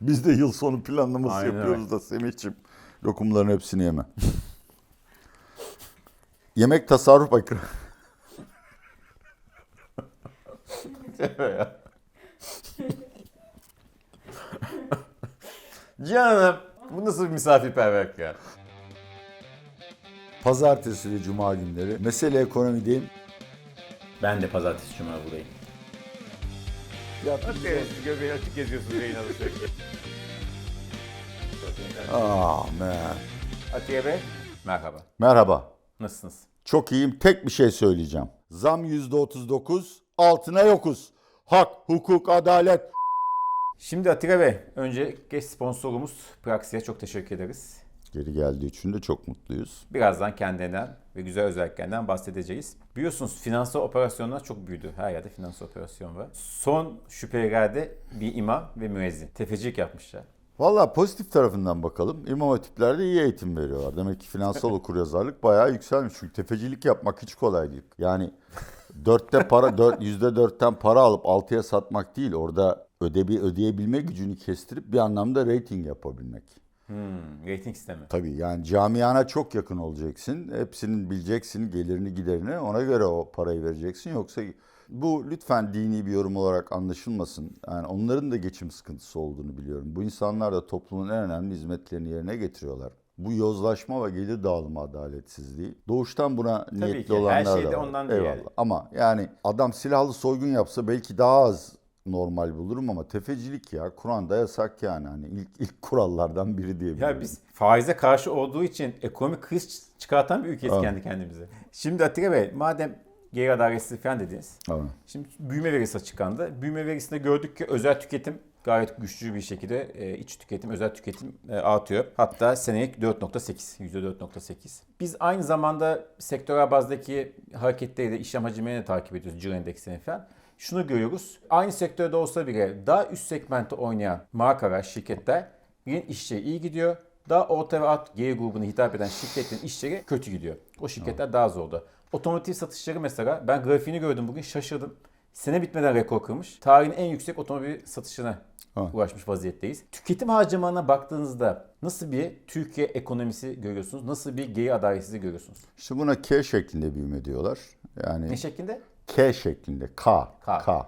Biz de yıl sonu planlaması Aynen yapıyoruz da Semih'ciğim. Lokumların hepsini yeme. Yemek tasarruf akırı. Canım bu nasıl bir misafirperverlik ya? Pazartesi ve cuma günleri. Mesele ekonomideyim. Ben de pazartesi cuma buradayım. Ya, Siz göbeği açık geziyorsunuz yayın alışverişi. ah man. Atiye Bey. Merhaba. Merhaba. Nasılsınız? Çok iyiyim. Tek bir şey söyleyeceğim. Zam %39, altına yokuz. Hak, hukuk, adalet. Şimdi Atilla Bey, öncelikle sponsorumuz Praxis'e çok teşekkür ederiz. Geri geldiği için de çok mutluyuz. Birazdan kendinden ve güzel özelliklerinden bahsedeceğiz. Biliyorsunuz finansal operasyonlar çok büyüdü. Her yerde finansal operasyon var. Son şüphelerde bir imam ve müezzin. Tefecilik yapmışlar. Valla pozitif tarafından bakalım. İmam hatiplerde iyi eğitim veriyorlar. Demek ki finansal okuryazarlık bayağı yükselmiş. Çünkü tefecilik yapmak hiç kolay değil. Yani dörtte para, dört, yüzde dörtten para alıp altıya satmak değil. Orada ödebi, ödeyebilme gücünü kestirip bir anlamda rating yapabilmek. Hmm, rating sistemi. Tabii yani camiana çok yakın olacaksın. Hepsinin bileceksin gelirini giderini. Ona göre o parayı vereceksin. Yoksa bu lütfen dini bir yorum olarak anlaşılmasın. Yani onların da geçim sıkıntısı olduğunu biliyorum. Bu insanlar da toplumun en önemli hizmetlerini yerine getiriyorlar. Bu yozlaşma ve gelir dağılımı adaletsizliği. Doğuştan buna niyetli ki, her olanlar şey da de var. ondan değil Eyvallah. Ama yani adam silahlı soygun yapsa belki daha az normal bulurum ama tefecilik ya Kur'an'da yasak yani hani ilk ilk kurallardan biri diye Ya biz faize karşı olduğu için ekonomik kriz çıkartan bir ülkeyiz kendi kendimize. Şimdi Atilla Bey, madem geri adaletsizlik falan dediniz. Tamam. Şimdi büyüme verisi açıklandı. Büyüme verisinde gördük ki özel tüketim gayet güçlü bir şekilde e, iç tüketim, özel tüketim e, artıyor. Hatta senelik 4.8, %4.8. Biz aynı zamanda sektörel bazdaki hareketleri de işlem hacimlerini de takip ediyoruz, ciro endeksini falan. Şunu görüyoruz. Aynı sektörde olsa bile daha üst segmentte oynayan markalar, şirketler bir işçi iyi gidiyor. Daha orta ve alt G grubuna hitap eden şirketlerin işleri kötü gidiyor. O şirketler daha zorda. Otomotiv satışları mesela ben grafiğini gördüm bugün şaşırdım. Sene bitmeden rekor kırmış. Tarihin en yüksek otomobil satışına Ha. ulaşmış vaziyetteyiz. Tüketim harcamalarına baktığınızda nasıl bir Türkiye ekonomisi görüyorsunuz? Nasıl bir geri adaletsizliği görüyorsunuz? İşte buna K şeklinde büyüme diyorlar. Yani Ne şekilde? K şeklinde K. K. K.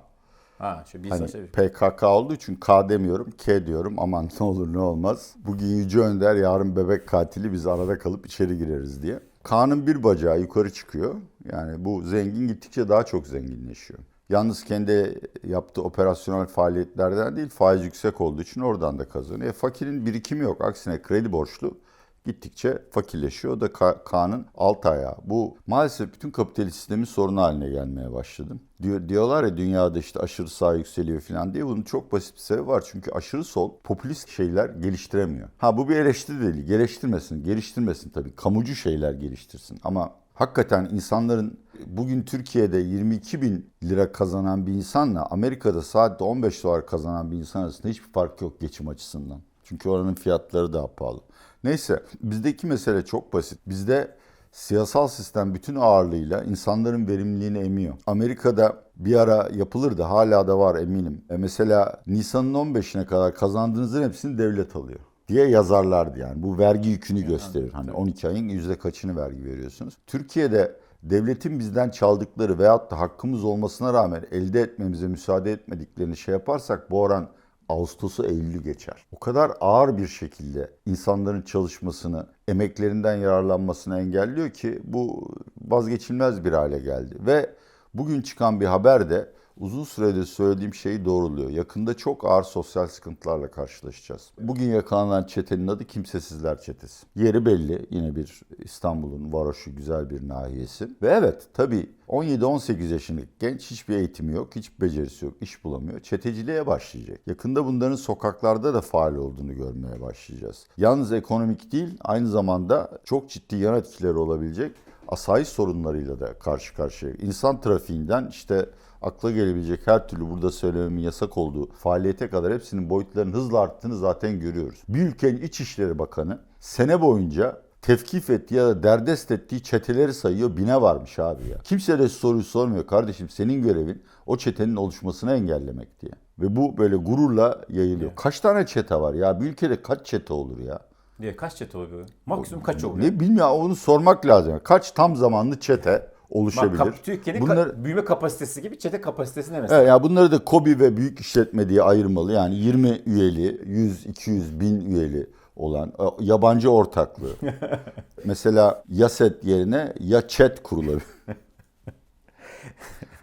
Ha şöyle bir Hani saçma bir- PKK olduğu için K demiyorum, K diyorum. Aman ne olur ne olmaz. Bugün Yüce Önder, yarın bebek katili biz arada kalıp içeri gireriz diye. K'nın bir bacağı yukarı çıkıyor. Yani bu zengin gittikçe daha çok zenginleşiyor. Yalnız kendi yaptığı operasyonel faaliyetlerden değil, faiz yüksek olduğu için oradan da kazanıyor. E, fakirin birikimi yok. Aksine kredi borçlu gittikçe fakirleşiyor. O da K- K'nın alt ayağı. Bu maalesef bütün kapitalist sistemin sorunu haline gelmeye başladı. Diyor, diyorlar ya dünyada işte aşırı sağ yükseliyor falan diye. Bunun çok basit bir sebebi var. Çünkü aşırı sol popülist şeyler geliştiremiyor. Ha bu bir eleştiri değil. Geliştirmesin, geliştirmesin tabii. Kamucu şeyler geliştirsin. Ama hakikaten insanların bugün Türkiye'de 22 bin lira kazanan bir insanla Amerika'da saatte 15 dolar kazanan bir insan arasında hiçbir fark yok geçim açısından. Çünkü oranın fiyatları daha pahalı. Neyse bizdeki mesele çok basit. Bizde siyasal sistem bütün ağırlığıyla insanların verimliliğini emiyor. Amerika'da bir ara yapılırdı hala da var eminim. E mesela Nisan'ın 15'ine kadar kazandığınızın hepsini devlet alıyor diye yazarlardı yani. Bu vergi yükünü gösterir. Hani 12 ayın yüzde kaçını vergi veriyorsunuz. Türkiye'de devletin bizden çaldıkları veyahut da hakkımız olmasına rağmen elde etmemize müsaade etmediklerini şey yaparsak bu oran Ağustos'u Eylül'ü geçer. O kadar ağır bir şekilde insanların çalışmasını, emeklerinden yararlanmasını engelliyor ki bu vazgeçilmez bir hale geldi. Ve bugün çıkan bir haber de uzun süredir söylediğim şeyi doğruluyor. Yakında çok ağır sosyal sıkıntılarla karşılaşacağız. Bugün yakalanan çetenin adı Kimsesizler Çetesi. Yeri belli. Yine bir İstanbul'un varoşu güzel bir nahiyesi. Ve evet tabii 17-18 yaşındaki genç hiçbir eğitimi yok, hiç becerisi yok, iş bulamıyor. Çeteciliğe başlayacak. Yakında bunların sokaklarda da faal olduğunu görmeye başlayacağız. Yalnız ekonomik değil, aynı zamanda çok ciddi yan etkileri olabilecek asayiş sorunlarıyla da karşı karşıya. İnsan trafiğinden işte akla gelebilecek her türlü burada söylememin yasak olduğu faaliyete kadar hepsinin boyutlarının hızla arttığını zaten görüyoruz. Bir ülkenin İçişleri Bakanı sene boyunca tevkif ettiği ya da derdest ettiği çeteleri sayıyor. Bine varmış abi ya. Kimse de soruyu sormuyor. Kardeşim senin görevin o çetenin oluşmasını engellemek diye. Ve bu böyle gururla yayılıyor. Kaç tane çete var ya? Bir ülkede kaç çete olur ya? Diye kaç çete oluyor? Maksimum kaç oluyor? Ne bilmiyorum onu sormak lazım. Kaç tam zamanlı çete oluşabilir? kap- Türkiye'nin ka- Bunlar, büyüme kapasitesi gibi çete kapasitesi ne mesela? evet, ya bunları da KOBİ ve büyük işletme diye ayırmalı. Yani 20 üyeli, 100, 200, 1000 üyeli olan e, yabancı ortaklığı. Mesela YASET yerine ya chat kurulabilir.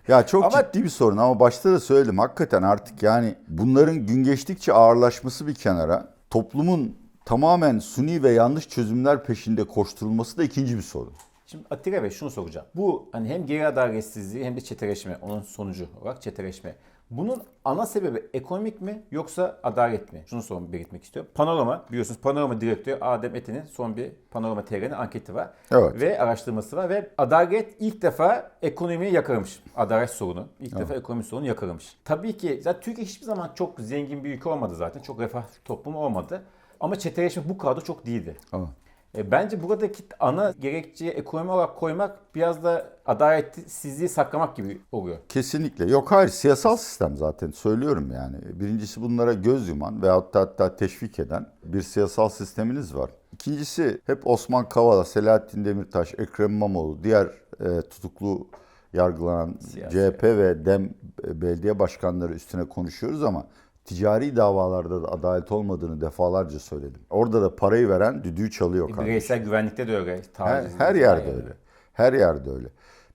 Ya çok Ama- ciddi bir sorun ama başta da söyledim hakikaten artık yani bunların gün geçtikçe ağırlaşması bir kenara toplumun tamamen suni ve yanlış çözümler peşinde koşturulması da ikinci bir sorun. Şimdi Atilla Bey şunu soracağım. Bu hani hem geri adaletsizliği hem de çeteleşme, onun sonucu olarak çeteleşme. Bunun ana sebebi ekonomik mi yoksa adalet mi? Şunu sorun belirtmek istiyorum. Panorama biliyorsunuz Panorama direktörü Adem Etin'in son bir Panorama TR'nin anketi var. Evet. Ve araştırması var ve adalet ilk defa ekonomiyi yakalamış. Adalet sorunu. ilk defa ekonomi sorunu yakalamış. Tabii ki zaten Türkiye hiçbir zaman çok zengin bir ülke olmadı zaten. Çok refah toplumu olmadı. Ama çeteleşme bu kadar da çok değildi. Ama E, bence buradaki ana gerekçeyi ekonomi olarak koymak biraz da adaletsizliği saklamak gibi oluyor. Kesinlikle. Yok hayır siyasal sistem zaten söylüyorum yani. Birincisi bunlara göz yuman ve hatta hatta teşvik eden bir siyasal sisteminiz var. İkincisi hep Osman Kavala, Selahattin Demirtaş, Ekrem İmamoğlu, diğer e, tutuklu yargılanan Siyasi. CHP ve DEM belediye başkanları üstüne konuşuyoruz ama ticari davalarda da adalet olmadığını defalarca söyledim. Orada da parayı veren düdüğü çalıyor kardeşim. Bireysel güvenlikte de öyle. Her, her yerde öyle. Her yerde öyle.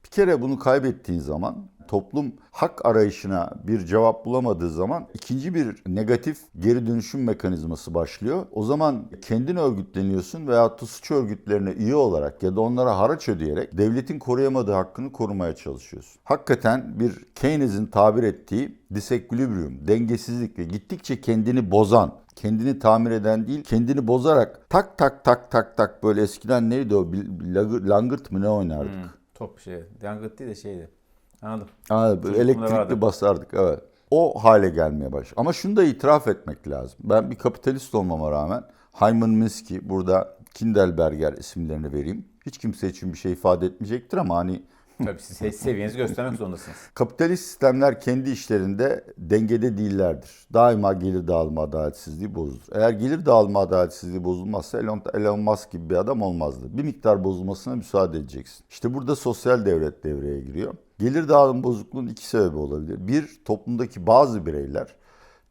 Bir kere bunu kaybettiğin zaman toplum hak arayışına bir cevap bulamadığı zaman ikinci bir negatif geri dönüşüm mekanizması başlıyor. O zaman kendin örgütleniyorsun veyahut da suç örgütlerine üye olarak ya da onlara haraç ödeyerek devletin koruyamadığı hakkını korumaya çalışıyorsun. Hakikaten bir Keynes'in tabir ettiği disequilibrium, dengesizlik ve gittikçe kendini bozan, kendini tamir eden değil, kendini bozarak tak tak tak tak tak böyle eskiden neydi o langırt, langırt mı ne oynardık? Hmm, top şey. Yangıt değil de şeydi. Anladım. Böyle Çocukluğumda elektrikli vardı. basardık evet. O hale gelmeye başladı. Ama şunu da itiraf etmek lazım. Ben bir kapitalist olmama rağmen Hyman Minsky, burada Kindelberger isimlerini vereyim. Hiç kimse için bir şey ifade etmeyecektir ama hani Tabii siz se- seviyenizi göstermek zorundasınız. Kapitalist sistemler kendi işlerinde dengede değillerdir. Daima gelir dağılma adaletsizliği bozulur. Eğer gelir dağılma adaletsizliği bozulmazsa Elon, Elon Musk gibi bir adam olmazdı. Bir miktar bozulmasına müsaade edeceksin. İşte burada sosyal devlet devreye giriyor. Gelir dağılım bozukluğunun iki sebebi olabilir. Bir, toplumdaki bazı bireyler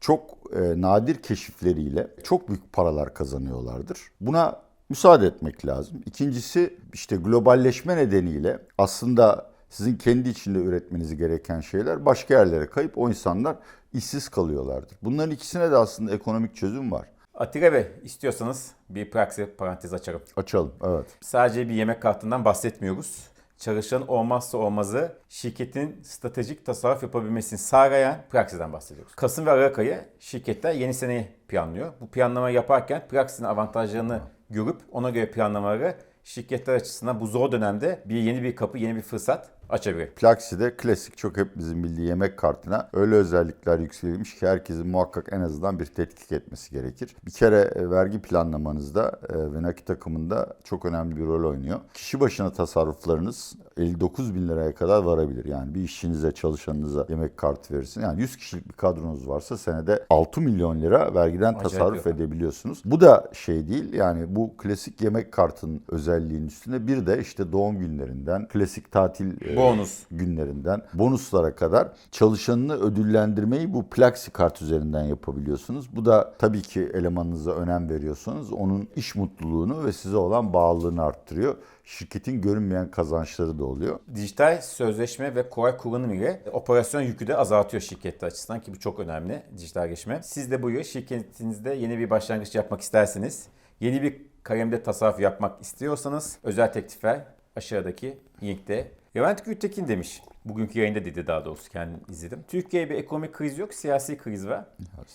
çok e, nadir keşifleriyle çok büyük paralar kazanıyorlardır. Buna müsaade etmek lazım. İkincisi işte globalleşme nedeniyle aslında sizin kendi içinde üretmeniz gereken şeyler başka yerlere kayıp o insanlar işsiz kalıyorlardır. Bunların ikisine de aslında ekonomik çözüm var. Atilla Bey istiyorsanız bir praksi parantez açarım. Açalım. Evet. Sadece bir yemek kartından bahsetmiyoruz. Çalışanın olmazsa olmazı şirketin stratejik tasarruf yapabilmesini sağlayan Praxis'den bahsediyoruz. Kasım ve Aralık ayı şirketler yeni seneyi planlıyor. Bu planlamayı yaparken Praxis'in avantajlarını görüp ona göre planlamaları şirketler açısından bu zor dönemde bir yeni bir kapı, yeni bir fırsat açabilir. Plaxi'de klasik çok hepimizin bildiği yemek kartına öyle özellikler yükselilmiş ki herkesin muhakkak en azından bir tetkik etmesi gerekir. Bir kere e, vergi planlamanızda e, ve nakit akımında çok önemli bir rol oynuyor. Kişi başına tasarruflarınız 59 bin liraya kadar varabilir. Yani bir işçinize, çalışanınıza yemek kartı verirsin. Yani 100 kişilik bir kadronuz varsa senede 6 milyon lira vergiden Acayip tasarruf bir edebiliyorsunuz. Bu da şey değil yani bu klasik yemek kartının özelliğinin üstüne bir de işte doğum günlerinden, klasik tatil e, Bonus. günlerinden bonuslara kadar çalışanını ödüllendirmeyi bu Plaxi kart üzerinden yapabiliyorsunuz. Bu da tabii ki elemanınıza önem veriyorsanız onun iş mutluluğunu ve size olan bağlılığını arttırıyor. Şirketin görünmeyen kazançları da oluyor. Dijital sözleşme ve kolay kullanım ile operasyon yükü de azaltıyor şirketler açısından ki bu çok önemli dijitalleşme. Siz de bu yıl şirketinizde yeni bir başlangıç yapmak isterseniz, yeni bir kalemde tasarruf yapmak istiyorsanız özel teklifler aşağıdaki linkte. Levent Gültekin demiş. Bugünkü yayında dedi daha doğrusu kendim izledim. Türkiye'ye bir ekonomik kriz yok, siyasi kriz var.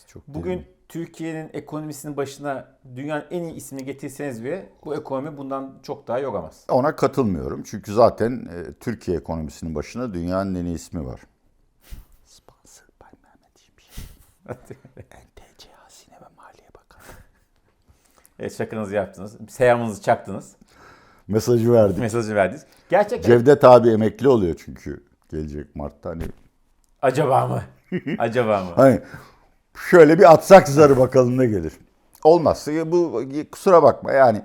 Çok Bugün. Türkiye'nin ekonomisinin başına dünyanın en iyi ismini getirseniz bile bu ekonomi bundan çok daha yoramaz. ona katılmıyorum. Çünkü zaten e, Türkiye ekonomisinin başına dünyanın en iyi ismi var. Sponsor by Mehmet İşmiş. NTC Hazine ve Maliye Bakanı. Evet şakanızı yaptınız. Selamınızı çaktınız. Mesajı verdik. Mesajı verdiniz. Gerçekten Cevdet abi emekli oluyor çünkü gelecek Mart'ta. Hani acaba mı? Acaba mı? Hani şöyle bir atsak zarı bakalım ne gelir. Olmazsa ya bu kusura bakma yani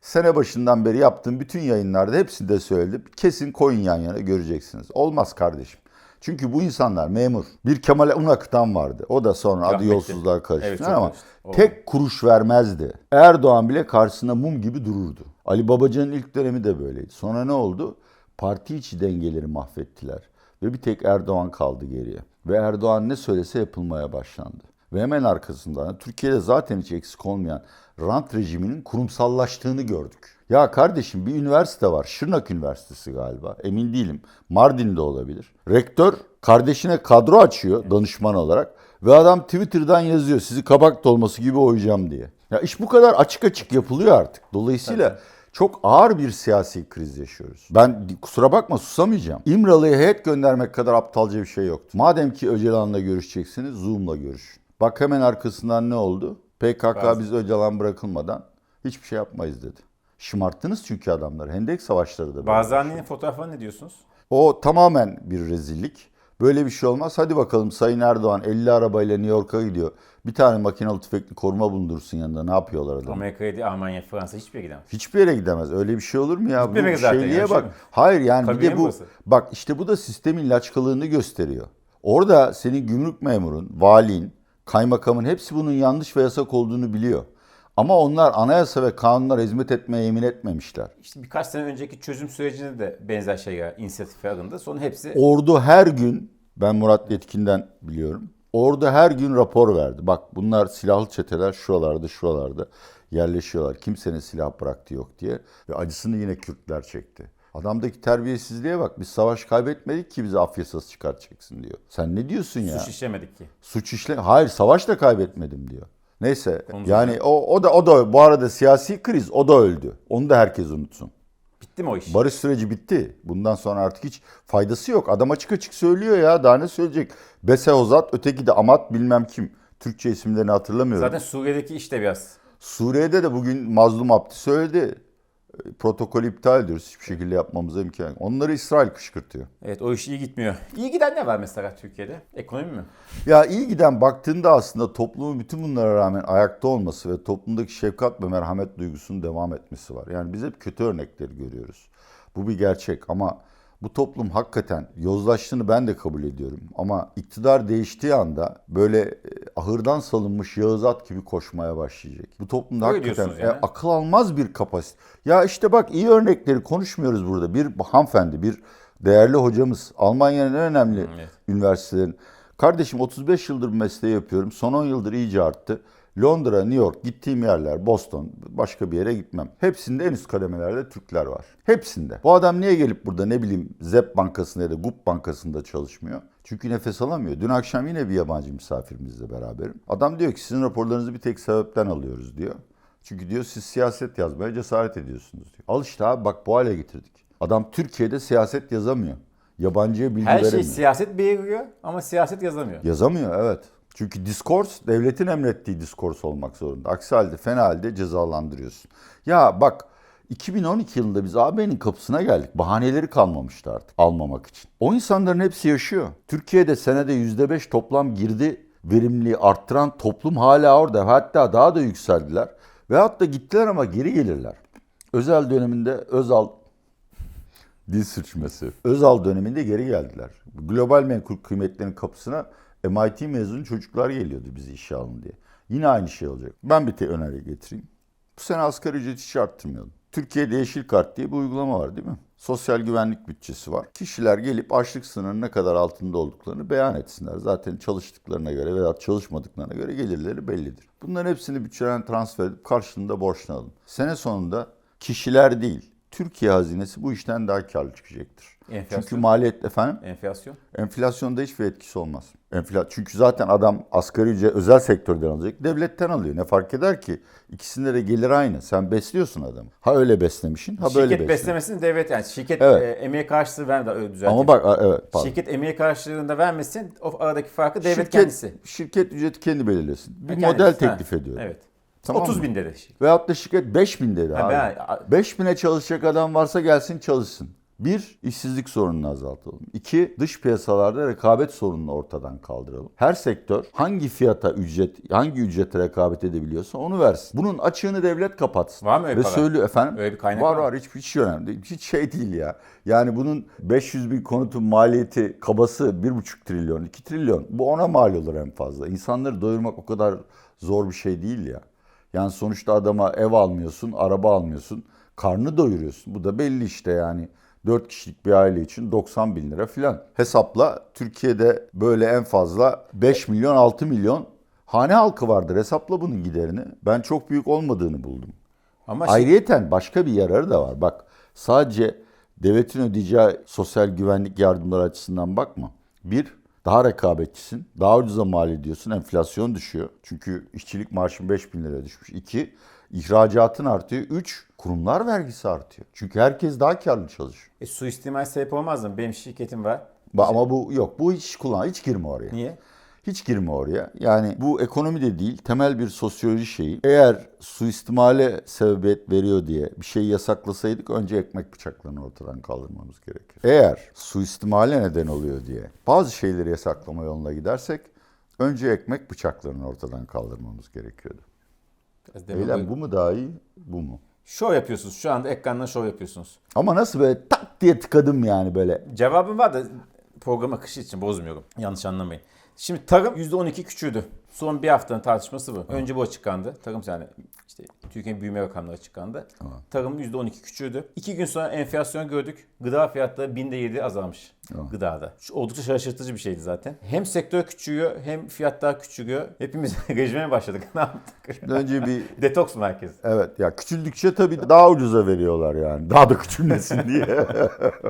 sene başından beri yaptığım bütün yayınlarda hepsinde söyledim. Kesin koyun yan yana göreceksiniz. Olmaz kardeşim. Çünkü bu insanlar memur. Bir Kemal Unak'tan vardı. O da sonra adı Rahmetli. yolsuzluğa karıştı Evet, ama karıştı. Tek kuruş vermezdi. Erdoğan bile karşısında mum gibi dururdu. Ali Babacan'ın ilk dönemi de böyleydi. Sonra ne oldu? Parti içi dengeleri mahvettiler. Ve bir tek Erdoğan kaldı geriye. Ve Erdoğan ne söylese yapılmaya başlandı. Ve hemen arkasından Türkiye'de zaten hiç eksik olmayan rant rejiminin kurumsallaştığını gördük. Ya kardeşim bir üniversite var. Şırnak Üniversitesi galiba. Emin değilim. Mardin'de olabilir. Rektör kardeşine kadro açıyor danışman olarak. Ve adam Twitter'dan yazıyor sizi kabak dolması gibi oyacağım diye. Ya iş bu kadar açık açık yapılıyor artık. Dolayısıyla çok ağır bir siyasi kriz yaşıyoruz. Ben kusura bakma susamayacağım. İmralı'ya heyet göndermek kadar aptalca bir şey yoktu. Madem ki Öcalan'la görüşeceksiniz Zoom'la görüşün. Bak hemen arkasından ne oldu? PKK Bazı- biz Öcalan bırakılmadan hiçbir şey yapmayız dedi. Şımarttınız çünkü adamları. Hendek savaşları da. Barzani'nin fotoğrafına ne diyorsunuz? O tamamen bir rezillik. Böyle bir şey olmaz. Hadi bakalım Sayın Erdoğan 50 arabayla New York'a gidiyor. Bir tane makinalı tüfekli koruma bulundursun yanında. Ne yapıyorlar adam? Amerika'ya değil, Almanya, Fransa hiçbir yere gidemez. Hiçbir yere gidemez. Öyle bir şey olur mu ya? Hiçbir Bu zaten şeyliğe ya, şey bak. Hayır yani bir Kabine de bu burası? bak işte bu da sistemin laçkalığını gösteriyor. Orada senin gümrük memurun, valin, kaymakamın hepsi bunun yanlış ve yasak olduğunu biliyor. Ama onlar anayasa ve kanunlara hizmet etmeye yemin etmemişler. İşte birkaç sene önceki çözüm sürecinde de benzer şeyler inisiyatife alındı. Sonra hepsi Ordu her gün, ben Murat Yetkin'den biliyorum. Ordu her gün rapor verdi. Bak bunlar silahlı çeteler şuralarda şuralarda yerleşiyorlar. Kimsenin silah bıraktığı yok diye. Ve acısını yine Kürtler çekti. Adamdaki terbiyesizliğe bak. Biz savaş kaybetmedik ki bize af yasası çıkartacaksın diyor. Sen ne diyorsun ya? suç işlemedik ki. Suç işle Hayır savaş da kaybetmedim diyor. Neyse Konusu yani o, o da o da bu arada siyasi kriz o da öldü. Onu da herkes unutsun. Bitti mi o iş? Barış süreci bitti. Bundan sonra artık hiç faydası yok. Adam açık açık söylüyor ya. Daha ne söyleyecek? Bese Ozat, öteki de Amat bilmem kim. Türkçe isimlerini hatırlamıyorum. Zaten Suriye'deki iş de biraz Suriye'de de bugün Mazlum Abdi söyledi. Protokolü iptal ediyoruz. Hiçbir şekilde yapmamıza imkan yok. Onları İsrail kışkırtıyor. Evet o iş iyi gitmiyor. İyi giden ne var mesela Türkiye'de? Ekonomi mi? Ya iyi giden baktığında aslında toplumun bütün bunlara rağmen ayakta olması ve toplumdaki şefkat ve merhamet duygusunun devam etmesi var. Yani biz hep kötü örnekleri görüyoruz. Bu bir gerçek ama bu toplum hakikaten yozlaştığını ben de kabul ediyorum. Ama iktidar değiştiği anda böyle e, ahırdan salınmış Yağız at gibi koşmaya başlayacak. Bu toplumda Öyle hakikaten diyorsunuz yani. e, akıl almaz bir kapasite. Ya işte bak iyi örnekleri konuşmuyoruz burada. Bir hanımefendi, bir değerli hocamız Almanya'nın en önemli Evet. üniversitelerin. Kardeşim 35 yıldır bu mesleği yapıyorum. Son 10 yıldır iyice arttı. Londra, New York, gittiğim yerler, Boston, başka bir yere gitmem. Hepsinde en üst kademelerde Türkler var. Hepsinde. Bu adam niye gelip burada ne bileyim ZEP Bankası'nda ya da GUP Bankası'nda çalışmıyor? Çünkü nefes alamıyor. Dün akşam yine bir yabancı misafirimizle beraberim. Adam diyor ki sizin raporlarınızı bir tek sebepten alıyoruz diyor. Çünkü diyor siz siyaset yazmaya cesaret ediyorsunuz diyor. Al işte abi bak bu hale getirdik. Adam Türkiye'de siyaset yazamıyor. Yabancıya bilgi Her şey veremiyor. siyaset belirliyor ama siyaset yazamıyor. Yazamıyor evet. Çünkü diskors devletin emrettiği diskors olmak zorunda. Aksi halde fena halde cezalandırıyorsun. Ya bak 2012 yılında biz AB'nin kapısına geldik. Bahaneleri kalmamıştı artık almamak için. O insanların hepsi yaşıyor. Türkiye'de senede %5 toplam girdi verimliliği arttıran toplum hala orada. Hatta daha da yükseldiler. Ve hatta gittiler ama geri gelirler. Özel döneminde Özal dil sürçmesi. Özal döneminde geri geldiler. Global menkul kıymetlerin kapısına MIT mezunu çocuklar geliyordu bizi işe alın diye. Yine aynı şey olacak. Ben bir öneri getireyim. Bu sene asgari ücreti hiç arttırmayalım. Türkiye'de Yeşil Kart diye bir uygulama var değil mi? Sosyal güvenlik bütçesi var. Kişiler gelip açlık sınırının ne kadar altında olduklarını beyan etsinler. Zaten çalıştıklarına göre veya çalışmadıklarına göre gelirleri bellidir. Bunların hepsini bütçeden transfer edip karşılığında borçlanalım. Sene sonunda kişiler değil, Türkiye hazinesi bu işten daha karlı çıkacaktır. Enflasyon. Çünkü maliyet efendim Enflasyon. enflasyonda hiçbir etkisi olmaz. Enfla çünkü zaten adam asgari ücret özel sektörden alacak, devletten alıyor. Ne fark eder ki? İkisinde de gelir aynı. Sen besliyorsun adamı. Ha öyle beslemişsin, ha böyle şirket beslemesini devlet yani şirket Evet. e, emeği karşılığı öyle düzelteyim. Ama bak evet pardon. şirket emeği karşılığında vermesin o aradaki farkı devlet şirket, kendisi. Şirket ücreti kendi belirlesin. Bir Kendisi, model ha, teklif ediyor. Evet. Tamam 30 mı? bin dedi. Veyahut da şirket 5000 dedi Ha, abi. ben- a- 5000'e çalışacak adam varsa gelsin çalışsın. Bir, işsizlik sorununu azaltalım. İki, dış piyasalarda rekabet sorununu ortadan kaldıralım. Her sektör hangi fiyata ücret, hangi ücrete rekabet edebiliyorsa onu versin. Bunun açığını devlet kapatsın. Var mı öyle Ve para? söylüyor efendim. Öyle bir kaynak var var. var hiç, hiç önemli değil. Hiç şey değil ya. Yani bunun 500 bin konutun maliyeti kabası 1,5 trilyon, 2 trilyon. Bu ona mal olur en fazla. İnsanları doyurmak o kadar zor bir şey değil ya. Yani sonuçta adama ev almıyorsun, araba almıyorsun. Karnını doyuruyorsun. Bu da belli işte yani. 4 kişilik bir aile için 90 bin lira filan. Hesapla Türkiye'de böyle en fazla 5 milyon 6 milyon hane halkı vardır. Hesapla bunun giderini. Ben çok büyük olmadığını buldum. Ama şey, Ayrıyeten başka bir yararı da var. Bak sadece devletin ödeyeceği sosyal güvenlik yardımları açısından bakma. Bir, daha rekabetçisin. Daha ucuza mal ediyorsun. Enflasyon düşüyor. Çünkü işçilik maaşın 5 bin liraya düşmüş. İki, ihracatın artıyor. Üç, kurumlar vergisi artıyor. Çünkü herkes daha karlı çalışıyor. e, suistimal sebep olmaz mı? Benim şirketim var. Ba- Ama bu yok. Bu hiç kullan, hiç girme oraya. Niye? Hiç girme oraya. Yani bu ekonomi de değil, temel bir sosyoloji şeyi. Eğer suistimale sebebiyet veriyor diye bir şeyi yasaklasaydık önce ekmek bıçaklarını ortadan kaldırmamız gerekir. Eğer suistimale neden oluyor diye bazı şeyleri yasaklama yoluna gidersek önce ekmek bıçaklarını ortadan kaldırmamız gerekiyordu. Eylem bu mu daha iyi, bu mu? Şov yapıyorsunuz. Şu anda ekrandan şov yapıyorsunuz. Ama nasıl böyle tak diye tıkadım yani böyle. Cevabım var da program akışı için bozmuyorum. Yanlış anlamayın. Şimdi tarım %12 küçüldü. Son bir haftanın tartışması bu. Önce bu açıklandı. Tarım yani işte Türkiye'nin büyüme rakamları açıklandı. Tarım %12 küçüldü. İki gün sonra enflasyon gördük. Gıda fiyatları binde yedi azalmış. Gıdada. Şu oldukça şaşırtıcı bir şeydi zaten. Hem sektör küçülüyor hem fiyatlar küçülüyor. Hepimiz rejime başladık. Ne yaptık? Önce bir Detoks merkezi. Evet ya küçüldükçe tabii daha ucuza veriyorlar yani. Daha da küçülmesin diye.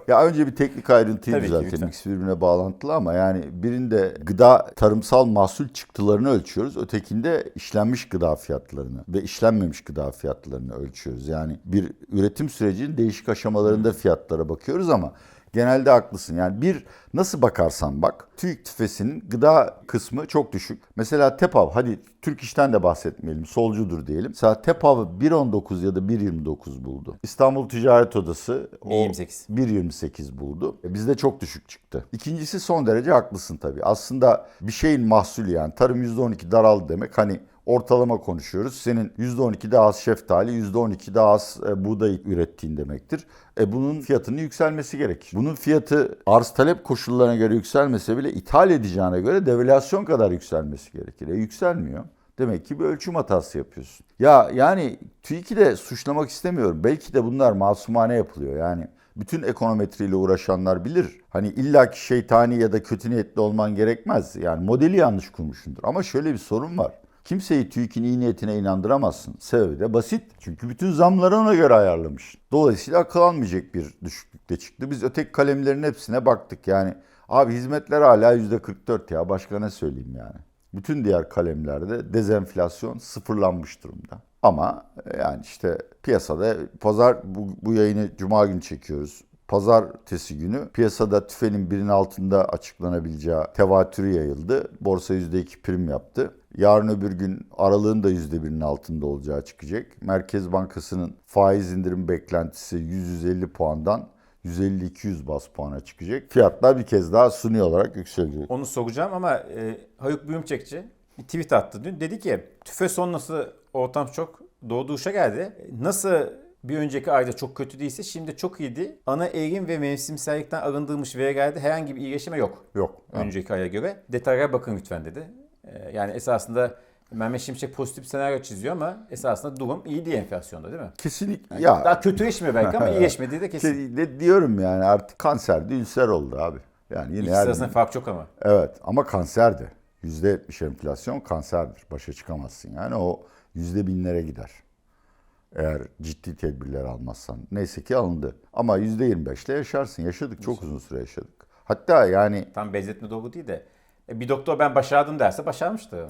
ya önce bir teknik ayrıntıyı Tabii düzeltelim. İkisi birbirine bağlantılı ama yani birinde gıda tarımsal mahsul çıktılarını ölçüyoruz. Ötekinde işlenmiş gıda fiyatlarını ve işlenmemiş gıda fiyatlarını ölçüyoruz. Yani bir üretim sürecinin değişik aşamalarında fiyatlara bakıyoruz ama Genelde haklısın. Yani bir nasıl bakarsan bak TÜİK tüfesinin gıda kısmı çok düşük. Mesela TEPAV hadi Türk İş'ten de bahsetmeyelim solcudur diyelim. Mesela TEPAV 1.19 ya da 1.29 buldu. İstanbul Ticaret Odası o 1.28. 1.28 buldu. E, Bizde çok düşük çıktı. İkincisi son derece haklısın tabii. Aslında bir şeyin mahsulü yani tarım %12 daraldı demek. Hani ortalama konuşuyoruz. Senin %12 daha az şeftali, %12 daha az e, buğday ürettiğin demektir. E bunun fiyatının yükselmesi gerekir. Bunun fiyatı arz talep koşullarına göre yükselmese bile ithal edeceğine göre devalüasyon kadar yükselmesi gerekir. E yükselmiyor. Demek ki bir ölçüm hatası yapıyorsun. Ya yani TÜİK'i de suçlamak istemiyorum. Belki de bunlar masumane yapılıyor. Yani bütün ekonometriyle uğraşanlar bilir. Hani illaki şeytani ya da kötü niyetli olman gerekmez. Yani modeli yanlış kurmuşsundur. Ama şöyle bir sorun var. Kimseyi TÜİK'in iyi niyetine inandıramazsın. Sebebi de basit. Çünkü bütün zamları ona göre ayarlamış. Dolayısıyla akıl almayacak bir düşüklükte çıktı. Biz öteki kalemlerin hepsine baktık. Yani abi hizmetler hala %44 ya. Başka ne söyleyeyim yani. Bütün diğer kalemlerde dezenflasyon sıfırlanmış durumda. Ama yani işte piyasada pazar bu, bu yayını cuma günü çekiyoruz. Pazartesi günü piyasada tüfenin birinin altında açıklanabileceği tevatürü yayıldı. Borsa %2 prim yaptı. Yarın öbür gün aralığın da %1'in altında olacağı çıkacak. Merkez Bankası'nın faiz indirim beklentisi 150 puandan 150-200 bas puana çıkacak. Fiyatlar bir kez daha suni olarak yükselecek. Onu soracağım ama e, Haluk Büyümçekçi bir tweet attı dün. Dedi ki tüfe sonrası ortam çok doğu duşa geldi. Nasıl bir önceki ayda çok kötü değilse şimdi çok iyiydi. Ana eğim ve mevsimsellikten arındırılmış veri geldi. Herhangi bir iyileşme yok. Yok. Önceki aya göre. Detaylara bakın lütfen dedi. E, yani esasında Mehmet Şimşek pozitif senaryo çiziyor ama esasında durum iyi değil enflasyonda değil mi? Kesinlikle. Ya Daha kötüleşmiyor belki ama iyileşmediği de kesin. Ne diyorum yani artık kanser de ülser oldu abi. Yani yine İkisi arasında fark çok ama. Evet ama kanserdi. %70 enflasyon kanserdir. Başa çıkamazsın. Yani o yüzde binlere gider. Eğer ciddi tedbirler almazsan. Neyse ki alındı. Ama %25 ile yaşarsın. Yaşadık. Çok uzun süre yaşadık. Hatta yani Tam benzetme doğru değil de e, bir doktor ben başardım derse başarmıştı.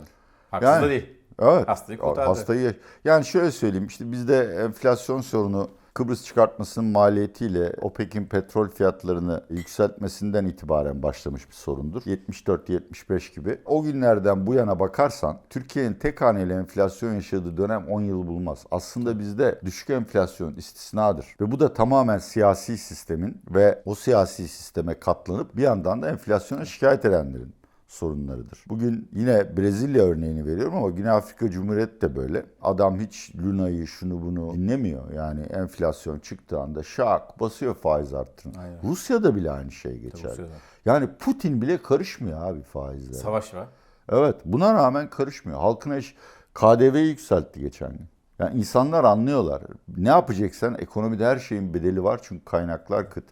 Haksız Yani. da değil. Evet. Hastayı kurtardı. Hastayı yani şöyle söyleyeyim işte bizde enflasyon sorunu Kıbrıs çıkartmasının maliyetiyle OPEC'in petrol fiyatlarını yükseltmesinden itibaren başlamış bir sorundur. 74-75 gibi. O günlerden bu yana bakarsan Türkiye'nin tek haneli enflasyon yaşadığı dönem 10 yıl bulmaz. Aslında bizde düşük enflasyon istisnadır. Ve bu da tamamen siyasi sistemin ve o siyasi sisteme katlanıp bir yandan da enflasyona şikayet edenlerin sorunlarıdır. Bugün yine Brezilya örneğini veriyorum ama Güney Afrika Cumhuriyeti de böyle. Adam hiç Luna'yı şunu bunu dinlemiyor. Yani enflasyon çıktığı anda şak basıyor faiz arttırın. Aynen. Rusya'da bile aynı şey geçer. Yani Putin bile karışmıyor abi faizlere. Savaş var. Evet buna rağmen karışmıyor. Halkına iş KDV'yi yükseltti geçen gün. Yani insanlar anlıyorlar. Ne yapacaksan ekonomide her şeyin bedeli var çünkü kaynaklar kıt.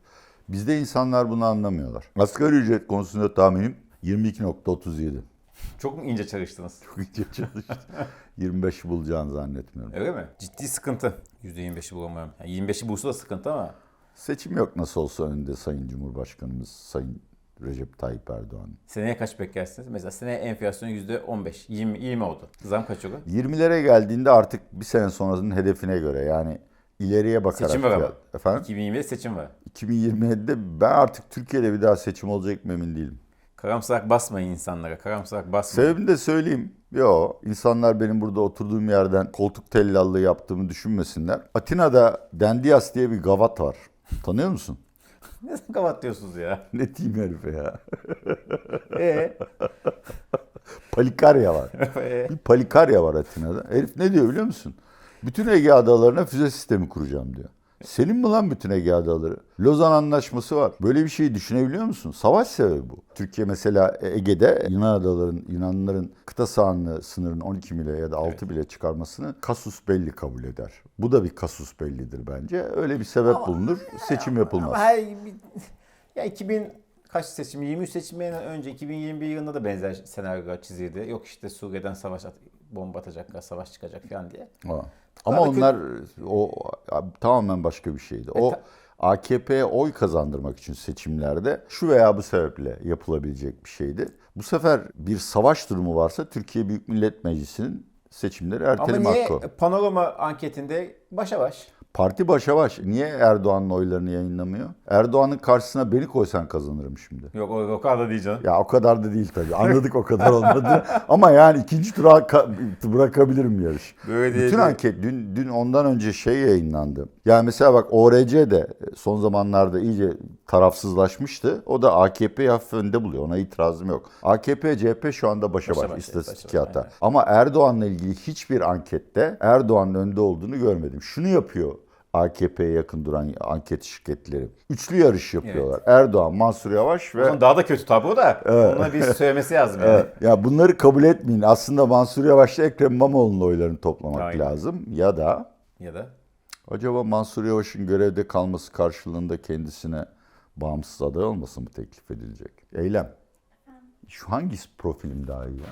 Bizde insanlar bunu anlamıyorlar. Asgari ücret konusunda tahminim 22.37. Çok mu ince çalıştınız? Çok ince çalıştı. 25 bulacağını zannetmiyorum. Öyle mi? Ciddi sıkıntı. %25'i bulamıyorum. Yani 25'i bulsa da sıkıntı ama Seçim yok nasıl olsa önünde Sayın Cumhurbaşkanımız Sayın Recep Tayyip Erdoğan. seneye kaç beklersiniz? Mesela seneye enflasyon %15, 20, 20 oldu. Zam kaç oldu? 20'lere geldiğinde artık bir sene sonrasının hedefine göre yani ileriye bakarak. Seçim var ama. Efendim? 2020'de seçim var. 2027'de ben artık Türkiye'de bir daha seçim olacak mı emin değilim. Karamsar basmayın insanlara. Karamsar basmayın. Sebebini de söyleyeyim. Yo, insanlar benim burada oturduğum yerden koltuk tellallığı yaptığımı düşünmesinler. Atina'da Dendias diye bir gavat var. Tanıyor musun? Ne kavat diyorsunuz ya? ne diyeyim herife ya? Eee? Palikarya var. Bir Palikarya var Atina'da. Herif ne diyor biliyor musun? Bütün Ege adalarına füze sistemi kuracağım diyor. Senin mi lan bütün Ege adaları? Lozan Anlaşması var. Böyle bir şeyi düşünebiliyor musun? Savaş sebebi bu. Türkiye mesela Ege'de Yunan adaların, Yunanlıların kıta sahanlığı sınırını 12 mile ya da 6 bile çıkarmasını kasus belli kabul eder. Bu da bir kasus bellidir bence. Öyle bir sebep bulunur, seçim yapılmaz. Ama her ya 2000 kaç seçim? 23 seçiminden önce 2021 yılında da benzer senaryolar çizildi. Yok işte Suriye'den savaş at, bomba atacaklar, savaş çıkacak falan diye. Ha. Ama Kadın- onlar o tamamen başka bir şeydi. O ta- AKP'ye oy kazandırmak için seçimlerde şu veya bu sebeple yapılabilecek bir şeydi. Bu sefer bir savaş durumu varsa Türkiye Büyük Millet Meclisi'nin seçimleri Ama erteleme niye hakkı. panorama anketinde başa baş? Parti başa baş. Niye Erdoğan'ın oylarını yayınlamıyor? Erdoğan'ın karşısına beni koysan kazanırım şimdi. Yok o, o kadar da değil canım. Ya o kadar da değil tabii. Anladık o kadar olmadı. Ama yani ikinci tura ka- bırakabilirim yarış. Böyle değil Bütün de- anket dün dün ondan önce şey yayınlandı. Yani mesela bak ORC de son zamanlarda iyice tarafsızlaşmıştı. O da AKP'yi hafif önde buluyor. Ona itirazım yok. AKP CHP şu anda başa Başa baş, baş, istatistik başa baş, hata. aynen. Ama Erdoğan'la ilgili hiçbir ankette Erdoğan'ın önde olduğunu görmedim. Şunu yapıyor AKP'ye yakın duran anket şirketleri. Üçlü yarış yapıyorlar. Erdoğan, Mansur Yavaş ve zaman daha da kötü tablo da. Ona bir söylemesi lazım yani. Evet. Ya bunları kabul etmeyin. Aslında Mansur Yavaş'la Ekrem İmamoğlu'nun oylarını toplamak Aynen. lazım. Ya da Ya da acaba Mansur Yavaş'ın görevde kalması karşılığında kendisine bağımsız aday olması mı teklif edilecek? Eylem. Şu hangisi profilim daha iyi ya?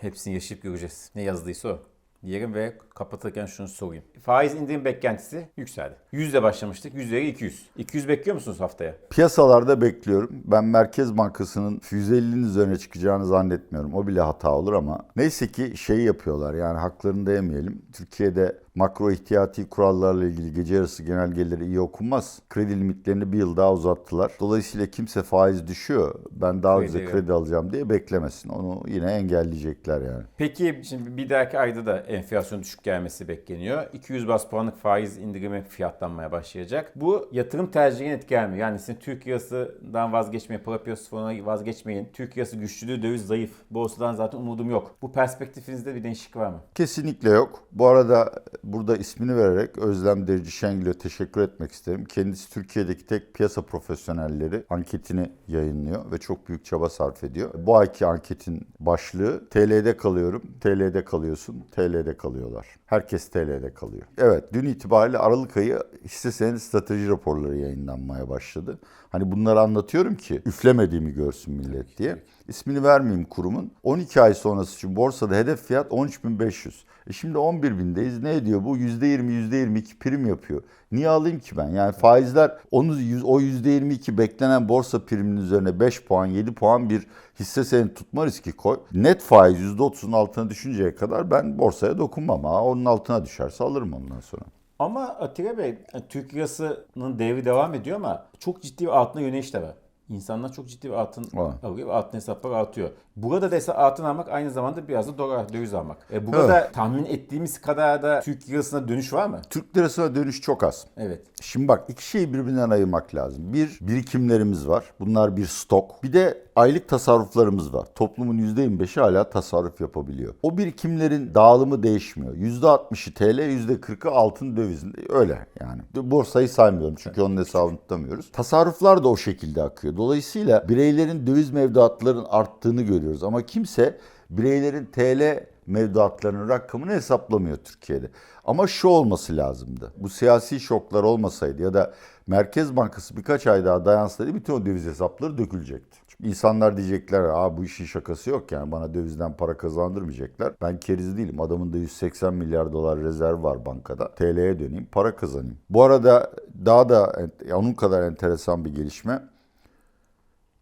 hepsini yaşayıp göreceğiz. Ne yazdıysa o. Diyelim ve kapatırken şunu sorayım. Faiz indirim beklentisi yükseldi. 100 ile başlamıştık. 100 liraya 200. 200 bekliyor musunuz haftaya? Piyasalarda bekliyorum. Ben Merkez Bankası'nın 150'nin üzerine çıkacağını zannetmiyorum. O bile hata olur ama neyse ki şey yapıyorlar yani haklarını da yemeyelim. Türkiye'de makro ihtiyati kurallarla ilgili gece yarısı genelgeleri iyi okunmaz. Kredi limitlerini bir yıl daha uzattılar. Dolayısıyla kimse faiz düşüyor. Ben daha Kredi güzel yok. kredi alacağım diye beklemesin. Onu yine engelleyecekler yani. Peki şimdi bir dahaki ayda da enflasyon düşük gelmesi bekleniyor. 200 bas puanlık faiz indirimi fiyatlanmaya başlayacak. Bu yatırım tercihine etkiler mi? Yani sizin Türk lirasından vazgeçmeyin, para piyasası fonuna vazgeçmeyin. Türk lirası güçlü, döviz zayıf. Borsadan zaten umudum yok. Bu perspektifinizde bir değişiklik var mı? Kesinlikle yok. Bu arada burada ismini vererek Özlem Derici Şengül'e teşekkür etmek isterim. Kendisi Türkiye'deki tek piyasa profesyonelleri anketini yayınlıyor ve çok büyük çaba sarf ediyor. Bu ayki anketin başlığı TL'de kalıyorum, TL'de kalıyorsun, TL'de kalıyorlar. Herkes TL'de kalıyor. Evet, dün itibariyle Aralık ayı hisse senedi strateji raporları yayınlanmaya başladı. Hani bunları anlatıyorum ki üflemediğimi görsün millet diye. İsmini vermeyeyim kurumun. 12 ay sonrası için borsada hedef fiyat 13.500. E şimdi 11.000'deyiz. Ne ediyor bu? %20, %22 prim yapıyor. Niye alayım ki ben? Yani faizler onu o %22 beklenen borsa priminin üzerine 5 puan, 7 puan bir hisse senedi tutma riski koy. Net faiz %30'un altına düşünceye kadar ben borsaya dokunmam. Ha. Onun altına düşerse alırım ondan sonra. Ama Atilla Bey, Türk lirasının devri devam ediyor ama çok ciddi bir altına yöneliş de var. İnsanlar çok ciddi bir altın Var. alıyor ve altın hesaplar artıyor. Burada da ise altın almak aynı zamanda biraz da dolar, döviz almak. E burada tahmin ettiğimiz kadar da Türk lirasına dönüş var mı? Türk lirasına dönüş çok az. Evet. Şimdi bak iki şeyi birbirinden ayırmak lazım. Bir birikimlerimiz var. Bunlar bir stok. Bir de aylık tasarruflarımız var. Toplumun %25'i hala tasarruf yapabiliyor. O birikimlerin dağılımı değişmiyor. %60'ı TL, %40'ı altın dövizinde. Öyle yani. Borsayı saymıyorum çünkü onun hesabını tutamıyoruz. Tasarruflar da o şekilde akıyor. Dolayısıyla bireylerin döviz mevduatlarının arttığını görüyoruz. Ama kimse bireylerin TL mevduatlarının rakamını hesaplamıyor Türkiye'de. Ama şu olması lazımdı. Bu siyasi şoklar olmasaydı ya da Merkez Bankası birkaç ay daha dayansaydı bütün o döviz hesapları dökülecekti. Çünkü insanlar diyecekler Aa, bu işin şakası yok yani bana dövizden para kazandırmayacaklar. Ben keriz değilim. Adamın da 180 milyar dolar rezerv var bankada. TL'ye döneyim para kazanayım. Bu arada daha da onun kadar enteresan bir gelişme.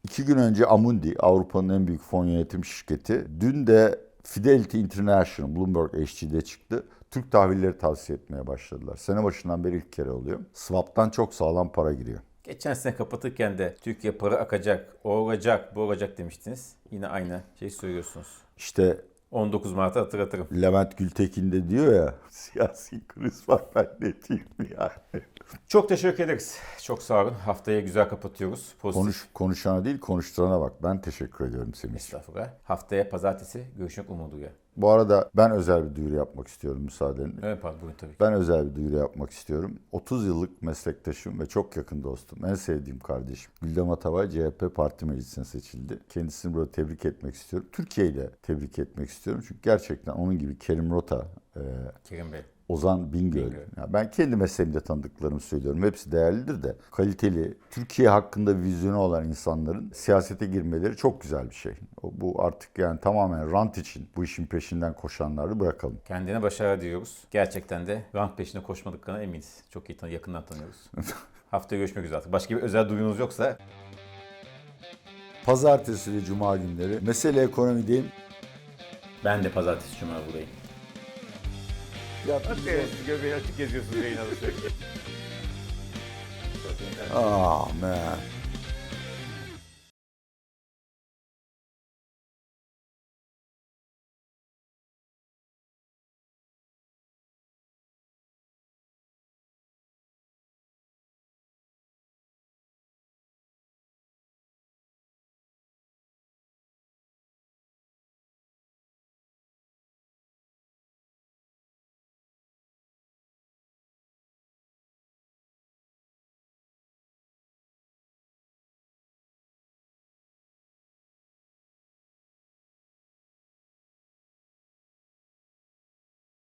İki gün önce Amundi, Avrupa'nın en büyük fon yönetim şirketi, dün de Fidelity International, Bloomberg HG'de çıktı. Türk tahvilleri tavsiye etmeye başladılar. Sene başından beri ilk kere oluyor. Swap'tan çok sağlam para giriyor. Geçen sene kapatırken de Türkiye para akacak, o olacak, bu olacak demiştiniz. Yine aynı şey söylüyorsunuz. İşte 19 Mart'ı hatırlatırım. Levent Gültekin de diyor ya, siyasi kriz var ben ne diyeyim yani. Çok teşekkür ederiz. Çok sağ olun. Haftaya güzel kapatıyoruz. Pozitif. Konuş, konuşana değil konuşturana bak. Ben teşekkür ediyorum Semih. Estağfurullah. Haftaya pazartesi görüşmek umuduyla. Bu arada ben özel bir duyuru yapmak istiyorum müsaadenle. Evet pardon buyurun tabii ki. Ben özel bir duyuru yapmak istiyorum. 30 yıllık meslektaşım ve çok yakın dostum, en sevdiğim kardeşim Güldem Atavay CHP Parti Meclisi'ne seçildi. Kendisini burada tebrik etmek istiyorum. Türkiye'yi de tebrik etmek istiyorum. Çünkü gerçekten onun gibi Kerim Rota, e, Kerim Bey. Ozan Bingöl. Bingöl. Ya ben kendi mesleğimde tanıdıklarımı söylüyorum. Hepsi değerlidir de kaliteli, Türkiye hakkında vizyonu olan insanların siyasete girmeleri çok güzel bir şey. Bu artık yani tamamen rant için bu işin peşinden koşanları bırakalım. Kendine başarı diliyoruz. Gerçekten de rant peşinde koşmadıklarına eminiz. Çok iyi tan yakından tanıyoruz. Haftaya görüşmek üzere artık. Başka bir özel duyunuz yoksa Pazartesi ve Cuma günleri mesele ekonomideyim. ben de pazartesi cuma buradayım. Ya, göbeği açık geziyorsunuz yayın ah man.